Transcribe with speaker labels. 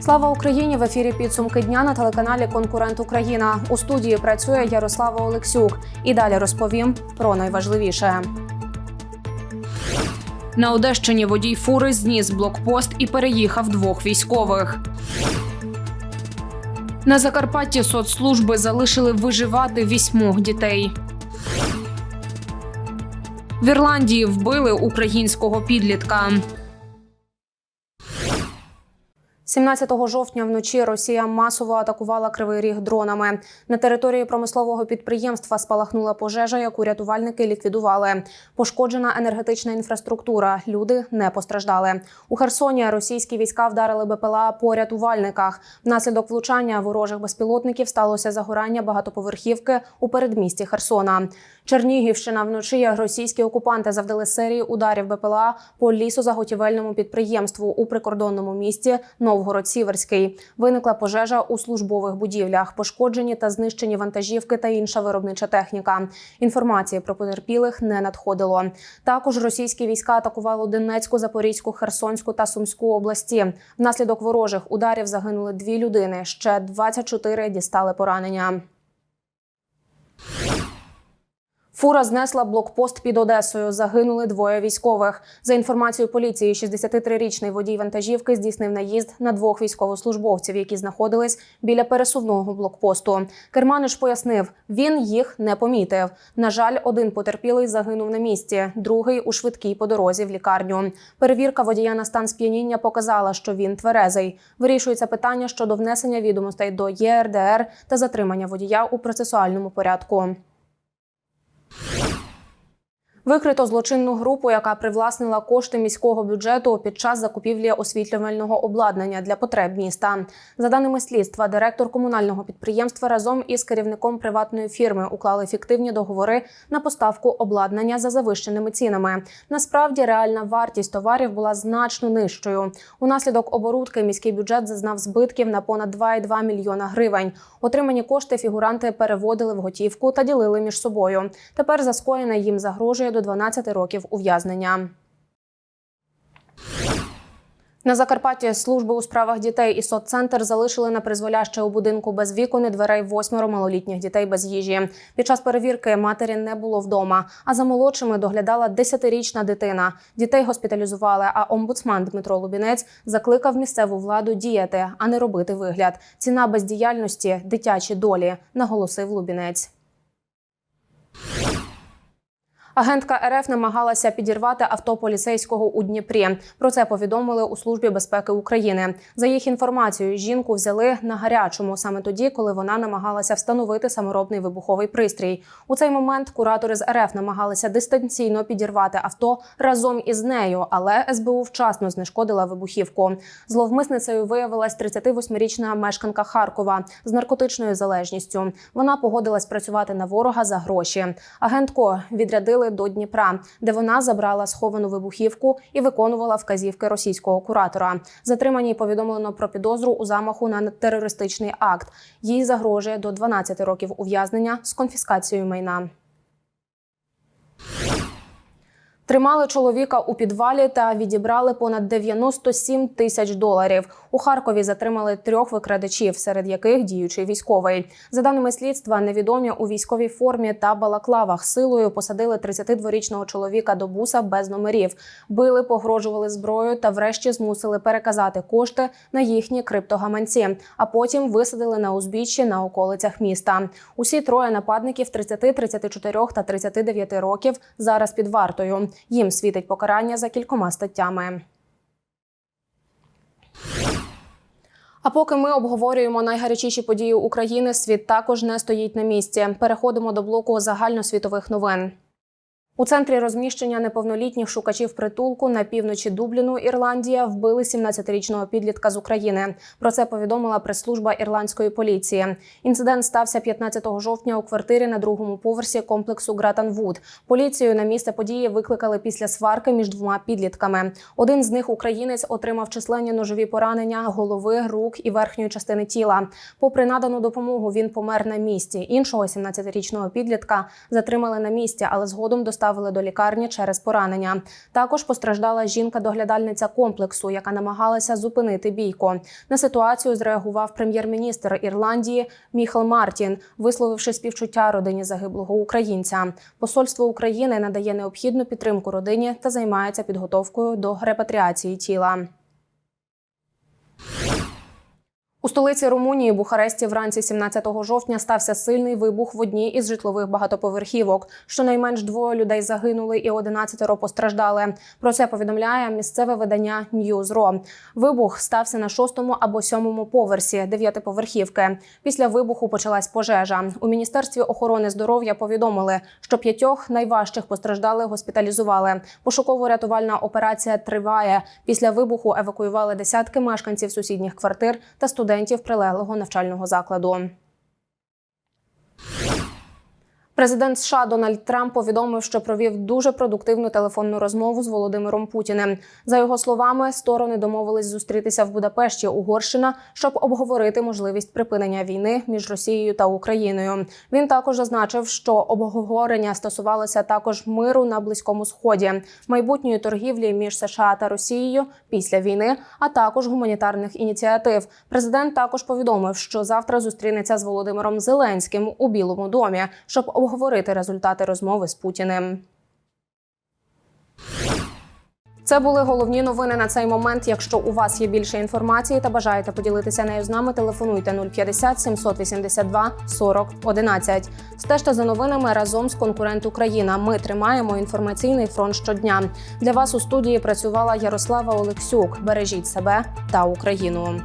Speaker 1: Слава Україні! В ефірі підсумки дня на телеканалі Конкурент Україна. У студії працює Ярослава Олексюк. І далі розповім про найважливіше. На Одещині водій фури зніс блокпост і переїхав двох військових. На Закарпатті соцслужби залишили виживати вісьмох дітей. В Ірландії вбили українського підлітка. 17 жовтня вночі Росія масово атакувала Кривий Ріг дронами. На території промислового підприємства спалахнула пожежа, яку рятувальники ліквідували. Пошкоджена енергетична інфраструктура. Люди не постраждали. У Херсоні російські війська вдарили БПЛА по рятувальниках. Внаслідок влучання ворожих безпілотників сталося загорання багатоповерхівки у передмісті Херсона. Чернігівщина вночі російські окупанти завдали серії ударів БПЛА по лісозаготівельному підприємству у прикордонному місті Новгород-Сіверський. Виникла пожежа у службових будівлях, пошкоджені та знищені вантажівки та інша виробнича техніка. Інформації про потерпілих не надходило. Також російські війська атакували Донецьку, Запорізьку, Херсонську та Сумську області. Внаслідок ворожих ударів загинули дві людини. Ще 24 дістали поранення. Фура знесла блокпост під Одесою. Загинули двоє військових. За інформацією поліції, 63-річний водій вантажівки здійснив наїзд на двох військовослужбовців, які знаходились біля пересувного блокпосту. Керманиш пояснив, він їх не помітив. На жаль, один потерпілий загинув на місці, другий у швидкій по дорозі в лікарню. Перевірка водія на стан сп'яніння показала, що він тверезий. Вирішується питання щодо внесення відомостей до ЄРДР та затримання водія у процесуальному порядку. Викрито злочинну групу, яка привласнила кошти міського бюджету під час закупівлі освітлювального обладнання для потреб міста. За даними слідства, директор комунального підприємства разом із керівником приватної фірми уклали фіктивні договори на поставку обладнання за завищеними цінами. Насправді реальна вартість товарів була значно нижчою. Унаслідок оборудки міський бюджет зазнав збитків на понад 2,2 мільйона гривень. Отримані кошти фігуранти переводили в готівку та ділили між собою. Тепер за скоєне їм загрожує до 12 років ув'язнення. На Закарпатті служби у справах дітей і соццентр залишили на призволяще у будинку без вікон і дверей восьмеро малолітніх дітей без їжі. Під час перевірки матері не було вдома, а за молодшими доглядала 10-річна дитина. Дітей госпіталізували. А омбудсман Дмитро Лубінець закликав місцеву владу діяти, а не робити вигляд. Ціна бездіяльності дитячі долі, наголосив Лубінець. Агентка РФ намагалася підірвати авто поліцейського у Дніпрі. Про це повідомили у службі безпеки України. За їх інформацією, жінку взяли на гарячому саме тоді, коли вона намагалася встановити саморобний вибуховий пристрій. У цей момент куратори з РФ намагалися дистанційно підірвати авто разом із нею, але СБУ вчасно знешкодила вибухівку. Зловмисницею виявилась 38-річна мешканка Харкова з наркотичною залежністю. Вона погодилась працювати на ворога за гроші. Агентко відрядили до Дніпра, де вона забрала сховану вибухівку і виконувала вказівки російського куратора. Затриманій повідомлено про підозру у замаху на терористичний акт. Їй загрожує до 12 років ув'язнення з конфіскацією майна. Тримали чоловіка у підвалі та відібрали понад 97 тисяч доларів. У Харкові затримали трьох викрадачів, серед яких діючий військовий. За даними слідства, невідомі у військовій формі та балаклавах силою посадили 32-річного чоловіка до буса без номерів, били, погрожували зброєю та, врешті, змусили переказати кошти на їхні криптогаманці, а потім висадили на узбіччі на околицях міста. Усі троє нападників 30, 34 та 39 років зараз під вартою. Їм світить покарання за кількома статтями. А поки ми обговорюємо найгарячіші події України, світ також не стоїть на місці. Переходимо до блоку загальносвітових новин. У центрі розміщення неповнолітніх шукачів притулку на півночі Дубліну Ірландія вбили 17-річного підлітка з України. Про це повідомила прес-служба ірландської поліції. Інцидент стався 15 жовтня у квартирі на другому поверсі комплексу Гратанвуд. Поліцію на місце події викликали після сварки між двома підлітками. Один з них українець отримав численні ножові поранення голови, рук і верхньої частини тіла. Попри надану допомогу, він помер на місці. Іншого 17-річного підлітка затримали на місці, але згодом доставили доставили до лікарні через поранення. Також постраждала жінка-доглядальниця комплексу, яка намагалася зупинити бійку. На ситуацію зреагував прем'єр-міністр Ірландії Міхел Мартін, висловивши співчуття родині загиблого українця. Посольство України надає необхідну підтримку родині та займається підготовкою до репатріації тіла. У столиці Румунії Бухаресті вранці 17 жовтня стався сильний вибух в одній із житлових багатоповерхівок. Щонайменш двоє людей загинули і 11 постраждали. Про це повідомляє місцеве видання Newsro. Вибух стався на шостому або сьомому поверсі дев'ятиповерхівки. Після вибуху почалась пожежа. У міністерстві охорони здоров'я повідомили, що п'ятьох найважчих постраждалих госпіталізували. Пошуково-рятувальна операція триває. Після вибуху евакуювали десятки мешканців сусідніх квартир та студентів прилеглого навчального закладу. Президент США Дональд Трамп повідомив, що провів дуже продуктивну телефонну розмову з Володимиром Путіним. За його словами, сторони домовились зустрітися в Будапешті, Угорщина, щоб обговорити можливість припинення війни між Росією та Україною. Він також зазначив, що обговорення стосувалося також миру на близькому сході, майбутньої торгівлі між США та Росією після війни, а також гуманітарних ініціатив. Президент також повідомив, що завтра зустрінеться з Володимиром Зеленським у Білому домі, щоб обговорити результати розмови з Путіним. Це були головні новини на цей момент. Якщо у вас є більше інформації та бажаєте поділитися нею з нами, телефонуйте 050 782 40 11. Стежте за новинами разом з конкурент Україна. Ми тримаємо інформаційний фронт щодня. Для вас у студії працювала Ярослава Олексюк. Бережіть себе та Україну.